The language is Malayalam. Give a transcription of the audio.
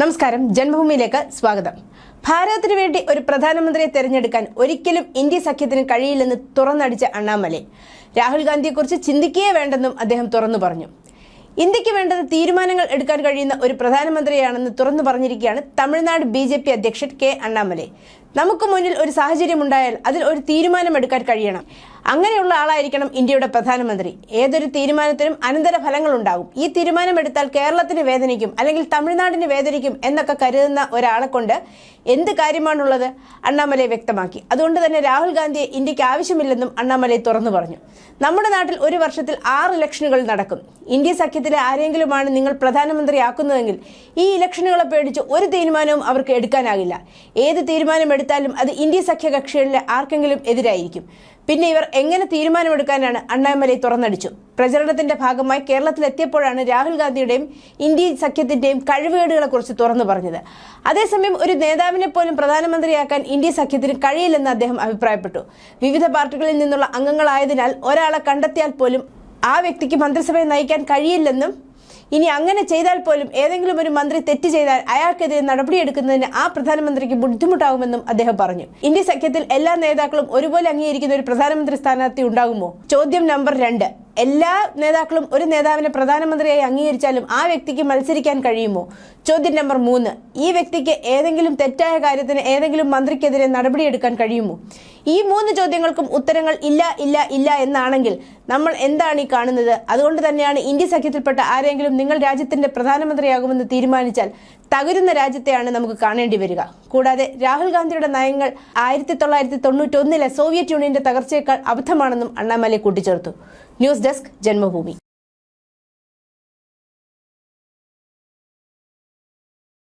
നമസ്കാരം ജന്മഭൂമിയിലേക്ക് സ്വാഗതം. ഭാരതത്തിന് വേണ്ടി ഒരു പ്രധാനമന്ത്രിയെ തെരഞ്ഞെടുക്കാൻ ഒരിക്കലും ഇന്ത്യ സഖ്യത്തിന് കഴിയില്ലെന്ന് തുറന്നടിച്ച അണ്ണാമലൈ. രാഹുൽ ഗാന്ധിയെക്കുറിച്ച് ചിന്തിക്കുകയേ വേണ്ടെന്നും അദ്ദേഹം തുറന്നു പറഞ്ഞു. ഇന്ത്യയ്ക്ക് വേണ്ടത് തീരുമാനങ്ങൾ എടുക്കാൻ കഴിയുന്ന ഒരു പ്രധാനമന്ത്രിയാണെന്ന് തുറന്നു പറഞ്ഞിരിക്കുകയാണ് തമിഴ്നാട് ബി ജെ പി അധ്യക്ഷൻ കെ അണ്ണാമലൈ. നമുക്ക് മുന്നിൽ ഒരു സാഹചര്യം ഉണ്ടായാൽ അതിൽ ഒരു തീരുമാനം എടുക്കാൻ കഴിയണം. അങ്ങനെയുള്ള ആളായിരിക്കണം ഇന്ത്യയുടെ പ്രധാനമന്ത്രി. ഏതൊരു തീരുമാനത്തിനും അനന്തര ഫലങ്ങൾ ഉണ്ടാകും. ഈ തീരുമാനമെടുത്താൽ കേരളത്തിന് വേദനിക്കും അല്ലെങ്കിൽ തമിഴ്നാടിന് വേദനിക്കും എന്നൊക്കെ കരുതുന്ന ഒരാളെ കൊണ്ട് എന്ത് കാര്യമാണുള്ളത് അണ്ണാമലൈ വ്യക്തമാക്കി. അതുകൊണ്ട് തന്നെ രാഹുൽ ഗാന്ധിയെ ഇന്ത്യയ്ക്ക് ആവശ്യമില്ലെന്നും അണ്ണാമലൈ തുറന്നു പറഞ്ഞു. നമ്മുടെ നാട്ടിൽ ഒരു വർഷത്തിൽ ആറ് ഇലക്ഷനുകൾ നടക്കും. ഇന്ത്യ സഖ്യത്തിലെ ആരെങ്കിലുമാണ് നിങ്ങൾ പ്രധാനമന്ത്രിയാക്കുന്നതെങ്കിൽ ഈ ഇലക്ഷനുകളെ പേടിച്ച് ഒരു തീരുമാനവും അവർക്ക് എടുക്കാനാകില്ല. ഏത് തീരുമാനം എടുത്താലും അത് ഇന്ത്യ സഖ്യകക്ഷികളിലെ ആർക്കെങ്കിലും എതിരായിരിക്കും. പിന്നെ ഇവർ എങ്ങനെ തീരുമാനമെടുക്കാനാണ് അണ്ണാമലൈ തുറന്നടിച്ചു? പ്രചരണത്തിന്റെ ഭാഗമായി കേരളത്തിലെത്തിയപ്പോഴാണ് രാഹുൽ ഗാന്ധിയുടെയും ഇന്ത്യ സഖ്യത്തിന്റെയും കഴിവുകേടുകളെ കുറിച്ച് തുറന്നു പറഞ്ഞത്. അതേസമയം ഒരു നേതാവിനെ പോലും പ്രധാനമന്ത്രിയാക്കാൻ ഇന്ത്യ സഖ്യത്തിന് കഴിയില്ലെന്ന് അദ്ദേഹം അഭിപ്രായപ്പെട്ടു. വിവിധ പാർട്ടികളിൽ നിന്നുള്ള അംഗങ്ങളായതിനാൽ ഒരാളെ കണ്ടെത്തിയാൽ പോലും ആ വ്യക്തിക്ക് മന്ത്രിസഭയെ നയിക്കാൻ കഴിയില്ലെന്നും ഇനി അങ്ങനെ ചെയ്താൽ പോലും ഏതെങ്കിലും ഒരു മന്ത്രി തെറ്റ് ചെയ്താൽ അയാൾക്കെതിരെ നടപടിയെടുക്കുന്നതിന് ആ പ്രധാനമന്ത്രിക്ക് ബുദ്ധിമുട്ടാകുമെന്നും അദ്ദേഹം പറഞ്ഞു. ഇന്ത്യ സഖ്യത്തിൽ എല്ലാ നേതാക്കളും ഒരുപോലെ അംഗീകരിക്കുന്ന ഒരു പ്രധാനമന്ത്രി സ്ഥാനാർത്ഥി ഉണ്ടാകുമോ? ചോദ്യം നമ്പർ രണ്ട്. എല്ലാ നേതാക്കളും ഒരു നേതാവിനെ പ്രധാനമന്ത്രിയായി അംഗീകരിച്ചാലും ആ വ്യക്തിക്ക് മത്സരിക്കാൻ കഴിയുമോ? ചോദ്യം നമ്പർ മൂന്ന്. ഈ വ്യക്തിക്ക് ഏതെങ്കിലും തെറ്റായ കാര്യത്തിന് ഏതെങ്കിലും മന്ത്രിക്കെതിരെ നടപടിയെടുക്കാൻ കഴിയുമോ? ഈ മൂന്ന് ചോദ്യങ്ങൾക്കും ഉത്തരങ്ങൾ ഇല്ല ഇല്ല ഇല്ല എന്നാണെങ്കിൽ നമ്മൾ എന്താണ് ഈ കാണുന്നത്? അതുകൊണ്ട് തന്നെയാണ് ഇന്ത്യ സഖ്യത്തിൽപ്പെട്ട ആരെങ്കിലും നിങ്ങൾ രാജ്യത്തിന്റെ പ്രധാനമന്ത്രിയാകുമെന്ന് തീരുമാനിച്ചാൽ തകരുന്ന രാജ്യത്തെയാണ് നമുക്ക് കാണേണ്ടി വരിക. കൂടാതെ രാഹുൽ ഗാന്ധിയുടെ നയങ്ങൾ ആയിരത്തി തൊള്ളായിരത്തി തൊണ്ണൂറ്റി ഒന്നിലെ സോവിയറ്റ് യൂണിയന്റെ തകർച്ചയേക്കാൾ അബദ്ധമാണെന്നും അണ്ണാമലൈ കൂട്ടിച്ചേർത്തു. News desk Janmabhumi.